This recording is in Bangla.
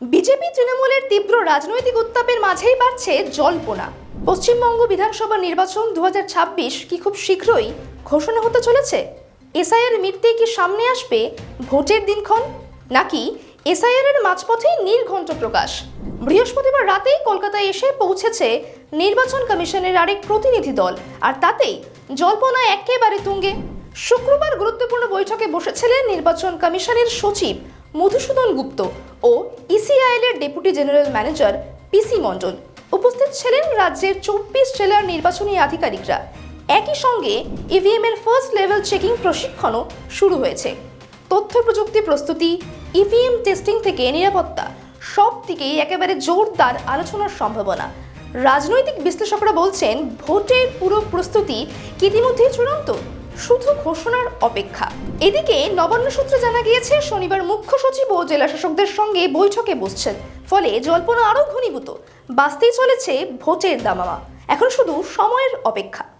বিজেপি তৃণমূলের তীব্র রাজনৈতিক উত্তাপের মাঝেই বাড়ছে জল্পনা। পশ্চিমবঙ্গ বিধানসভা নির্বাচন দুহাজার ছাব্বিশ কি খুব শীঘ্রই ঘোষণা হতে চলেছে? এসআইআর মিটতেই কি সামনে আসবে ভোটের দিনক্ষণ? নাকি এসআইআর এর মাঝপথেই নির্ঘণ্ট প্রকাশ? বৃহস্পতিবার রাতেই কলকাতায় এসে পৌঁছেছে নির্বাচন কমিশনের আরেক প্রতিনিধি দল, আর তাতেই জল্পনা একেবারে তুঙ্গে। শুক্রবার গুরুত্বপূর্ণ বৈঠকে বসেছিলেন নির্বাচন কমিশনের সচিব মধুসূদন গুপ্ত ও ECIL deputy general manager PC Mondal. উপস্থিত ছিলেন রাজ্যের চব্বিশ জেলার নির্বাচনী আধিকারিকরা। একই সঙ্গে ইভিএম এর ফার্স্ট লেভেল চেকিং প্রশিক্ষণও শুরু হয়েছে। তথ্য প্রযুক্তি প্রস্তুতি ইভিএম টেস্টিং থেকে নিরাপত্তা, সব দিকেই একেবারে জোরদার আলোচনার সম্ভাবনা। রাজনৈতিক বিশ্লেষকরা বলছেন, ভোটের পুরো প্রস্তুতি ইতিমধ্যেই চূড়ান্ত। শুধু ঘোষণার অপেক্ষা। এদিকে নবান্ন সূত্রে জানা গিয়েছে, শনিবার মুখ্য সচিব ও জেলা শাসকদের সঙ্গে বৈঠকে বসছেন। ফলে জল্পনা আরও ঘনীভূত। বাঁচতেই চলেছে ভোটের দামামা। এখন শুধু সময়ের অপেক্ষা।